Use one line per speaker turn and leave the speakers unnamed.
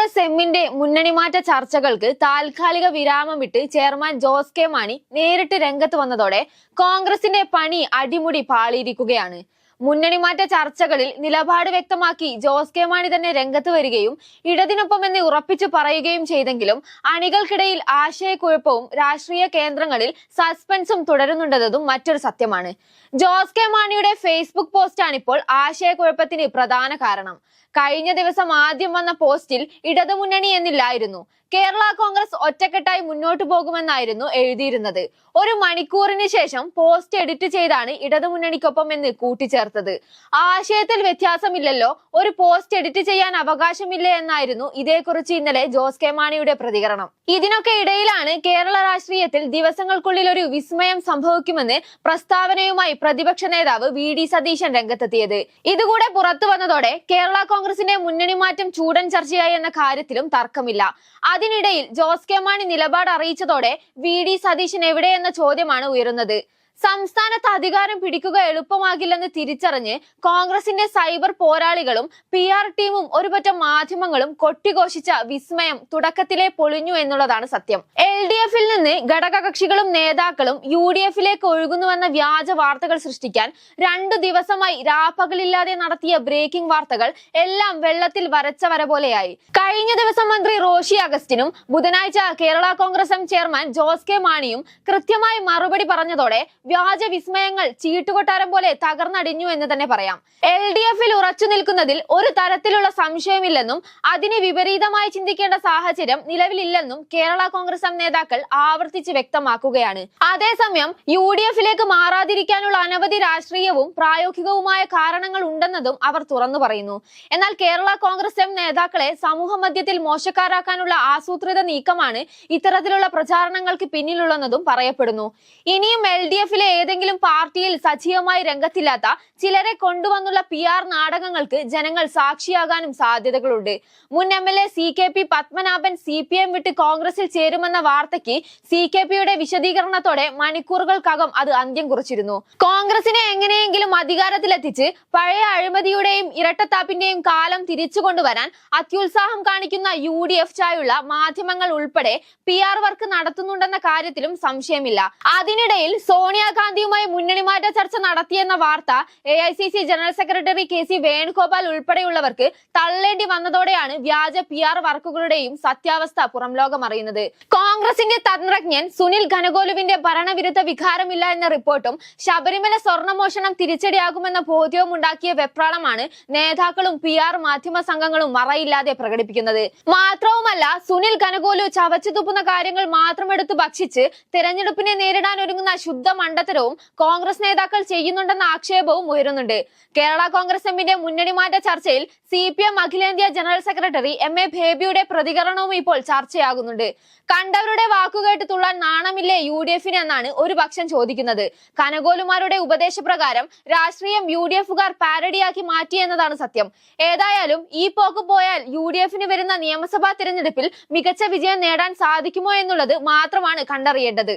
കോൺഗ്രസ് എമ്മിന്റെ മുന്നണിമാറ്റ ചർച്ചകൾക്ക് താൽക്കാലിക വിരാമം വിട്ട് ചെയർമാൻ ജോസ് കെ മാണി നേരിട്ട് രംഗത്ത് വന്നതോടെ കോൺഗ്രസിന്റെ പണി അടിമുടി പാളിയിരിക്കുകയാണ്. മുന്നണിമാറ്റ ചർച്ചകളിൽ നിലപാട് വ്യക്തമാക്കി ജോസ് കെ മാണി തന്നെ രംഗത്ത് വരികയും ഇടതിനൊപ്പമെന്ന് ഉറപ്പിച്ചു പറയുകയും ചെയ്തെങ്കിലും അണികൾക്കിടയിൽ ആശയക്കുഴപ്പവും രാഷ്ട്രീയ കേന്ദ്രങ്ങളിൽ സസ്പെൻസും തുടരുന്നുണ്ടെന്നതും മറ്റൊരു സത്യമാണ്. ജോസ് കെ മാണിയുടെ ഫേസ്ബുക്ക് പോസ്റ്റാണിപ്പോൾ ആശയക്കുഴപ്പത്തിന് പ്രധാന കാരണം. കഴിഞ്ഞ ദിവസം ആദ്യം വന്ന പോസ്റ്റിൽ ഇടതുമുന്നണി എന്നില്ലായിരുന്നു. കേരള കോൺഗ്രസ് ഒറ്റക്കെട്ടായി മുന്നോട്ടു പോകുമെന്നായിരുന്നു എഴുതിയിരുന്നത്. ഒരു മണിക്കൂറിന് ശേഷം പോസ്റ്റ് എഡിറ്റ് ചെയ്താണ് ഇടതുമുന്നണിക്കൊപ്പം എന്ന് കൂട്ടിച്ചേർത്തത് ആശയത്തിൽ വ്യത്യാസമില്ലല്ലോ. ഒരു പോസ്റ്റ് എഡിറ്റ് ചെയ്യാൻ അവകാശമില്ല എന്നായിരുന്നു ഇതേക്കുറിച്ച് ഇന്നലെ ജോസ് കെ മാണിയുടെ പ്രതികരണം. ഇതിനൊക്കെ ഇടയിലാണ് കേരള രാഷ്ട്രീയത്തിൽ ദിവസങ്ങൾക്കുള്ളിൽ ഒരു വിസ്മയം സംഭവിക്കുമെന്ന് പ്രസ്താവനയുമായി പ്രതിപക്ഷ നേതാവ് വി ഡി സതീശൻ രംഗത്തെത്തിയത്. ഇതുകൂടെ പുറത്തു വന്നതോടെ കേരള കോൺഗ്രസിന്റെ മുന്നണി മാറ്റം ചൂടൻ ചർച്ചയായി എന്ന കാര്യത്തിലും തർക്കമില്ല. അതിനിടയിൽ ജോസ് കെ മാണി നിലപാട് അറിയിച്ചതോടെ വി ഡി സതീശൻ എവിടെയെന്ന ചോദ്യമാണ് ഉയരുന്നത്. സംസ്ഥാനത്ത് അധികാരം പിടിക്കുക എളുപ്പമാകില്ലെന്ന് തിരിച്ചറിഞ്ഞ് കോൺഗ്രസിന്റെ സൈബർ പോരാളികളും പി ആർ ടീമും ഒരുപറ്റം മാധ്യമങ്ങളും കൊട്ടിഘോഷിച്ച വിസ്മയം തുടക്കത്തിലെ പൊളിഞ്ഞു എന്നുള്ളതാണ് സത്യം. എൽ ഡി എഫിൽ നിന്ന് ഘടകകക്ഷികളും നേതാക്കളും യു ഡി എഫിലേക്ക് ഒഴുകുന്നുവെന്ന വ്യാജ വാർത്തകൾ സൃഷ്ടിക്കാൻ രണ്ടു ദിവസമായി രാപ്പകലില്ലാതെ നടത്തിയ ബ്രേക്കിംഗ് വാർത്തകൾ എല്ലാം വെള്ളത്തിൽ വരച്ച വര പോലെയായി. കഴിഞ്ഞ ദിവസം മന്ത്രി റോഷി അഗസ്റ്റിനും ബുധനാഴ്ച Kerala Congress M chairman Jose K മാണിയും കൃത്യമായി മറുപടി പറഞ്ഞതോടെ വ്യാജ വിസ്മയങ്ങൾ ചീട്ടുകൊട്ടാരം പോലെ തകർന്നടിഞ്ഞു എന്ന് തന്നെ പറയാം. എൽ ഡി എഫിൽ ഉറച്ചു നിൽക്കുന്നതിൽ ഒരു തരത്തിലുള്ള സംശയമില്ലെന്നും അതിന് വിപരീതമായി ചിന്തിക്കേണ്ട സാഹചര്യം നിലവിലില്ലെന്നും കേരള കോൺഗ്രസ് എം നേതാക്കൾ ആവർത്തിച്ച് വ്യക്തമാക്കുകയാണ്. അതേസമയം യു ഡി എഫിലേക്ക് മാറാതിരിക്കാനുള്ള അനവധി രാഷ്ട്രീയവും പ്രായോഗികവുമായ കാരണങ്ങൾ ഉണ്ടെന്നതും അവർ തുറന്നു പറയുന്നു. എന്നാൽ കേരള കോൺഗ്രസ് എം നേതാക്കളെ സമൂഹ മധ്യത്തിൽ മോശക്കാരാക്കാനുള്ള ആസൂത്രിത നീക്കമാണ് ഇത്തരത്തിലുള്ള പ്രചാരണങ്ങൾക്ക് പിന്നിലുള്ളതെന്നതും പറയപ്പെടുന്നു. ഇനിയും എൽ ഡി എഫിലെ ഏതെങ്കിലും പാർട്ടിയിൽ സജീവമായി രംഗത്തില്ലാത്ത ചിലരെ കൊണ്ടുവന്നുള്ള പി ആർ നാടകങ്ങൾക്ക് ജനങ്ങൾ സാക്ഷിയാകാനും സാധ്യതകളുണ്ട്. മുൻ M L A C K P Padmanabhan C P M വിട്ട് കോൺഗ്രസിൽ ചേരുമെന്ന വാർത്തയ്ക്ക് സി കെ പിയുടെ വിശദീകരണത്തോടെ മണിക്കൂറുകൾക്കകം അത് അന്ത്യം കുറിച്ചിരുന്നു. കോൺഗ്രസിനെ എങ്ങനെയെങ്കിലും അധികാരത്തിലെത്തിച്ച് പഴയ അഴിമതിയുടെയും ഇരട്ടത്താപ്പിന്റെയും കാലം തിരിച്ചു കൊണ്ടുവരാൻ അത്യുത്സാഹം കാണിക്കുന്ന യു ഡി എഫ് ചായുള്ള മാധ്യമങ്ങൾ ഉൾപ്പെടെ പി ആർ വർക്ക് നടത്തുന്നുണ്ടെന്ന കാര്യത്തിലും സംശയമില്ല. അതിനിടയിൽ സോണിയാഗാന്ധിയുമായി മുന്നണി മാറ്റ ചർച്ച നടത്തിയെന്ന വാർത്ത A I C C general secretary K C Venugopal ഉൾപ്പെടെയുള്ളവർക്ക് തള്ളേണ്ടി വന്നതോടെയാണ് വ്യാജ പി ആർ വർക്കുകളുടെയും സത്യാവസ്ഥ പുറം ലോകം അറിയുന്നത്. കോൺഗ്രസിന്റെ തന്ത്രജ്ഞൻ സുനിൽ ഘനഗോലുവിന്റെ ഭരണവിരുദ്ധ വികാരമില്ല എന്ന റിപ്പോർട്ടും ശബരിമല സ്വർണമോഷണം തിരിച്ചടിയാകുമെന്ന ബോധ്യവും ഉണ്ടാക്കിയ വെപ്രാളമാണ് നേതാക്കളും പി ആർ മാധ്യമ സംഘങ്ങളും മറയില്ലാതെ പ്രകടിപ്പിക്കുന്നത്. മാത്രവുമല്ല സുനിൽ ഘനഗോലു ചവച്ചു തുപ്പുന്ന കാര്യങ്ങൾ മാത്രം എടുത്ത് ഭക്ഷിച്ച് തെരഞ്ഞെടുപ്പിനെ നേരിടാൻ ഒരുങ്ങുന്ന ശുദ്ധ മണ്ടത്തരവും കോൺഗ്രസ് നേതാക്കൾ ചെയ്യുന്നുണ്ടെന്ന ആക്ഷേപവും ഉയരുന്നുണ്ട്. കേരള കോൺഗ്രസ് എമ്മിന്റെ മുന്നണി മാറ്റ ചർച്ചയിൽ സി പി എം അഖിലേന്ത്യാ ജനറൽ സെക്രട്ടറി എം എ ബേബിയുടെ പ്രതികരണവും ഇപ്പോൾ ചർച്ചയാകുന്നുണ്ട്. കണ്ടവരുടെ വാക്കുകേട്ട് തുള്ളാൻ നാണമില്ലേ യു ഡി എഫിന് എന്നാണ് ഒരു പക്ഷം ചോദിക്കുന്നത്. കനകോലുമാരുടെ ഉപദേശപ്രകാരം രാഷ്ട്രീയം യു ഡി എഫുകാർ പാരഡിയാക്കി മാറ്റിയെന്നതാണ് സത്യം. ഏതായാലും ഈ പോക്ക് പോയാൽ യു ഡി എഫിന് വരുന്ന നിയമസഭാ തിരഞ്ഞെടുപ്പിൽ മികച്ച വിജയം നേടാൻ സാധിക്കുമോ എന്നുള്ളത് മാത്രമാണ് കണ്ടറിയേണ്ടത്.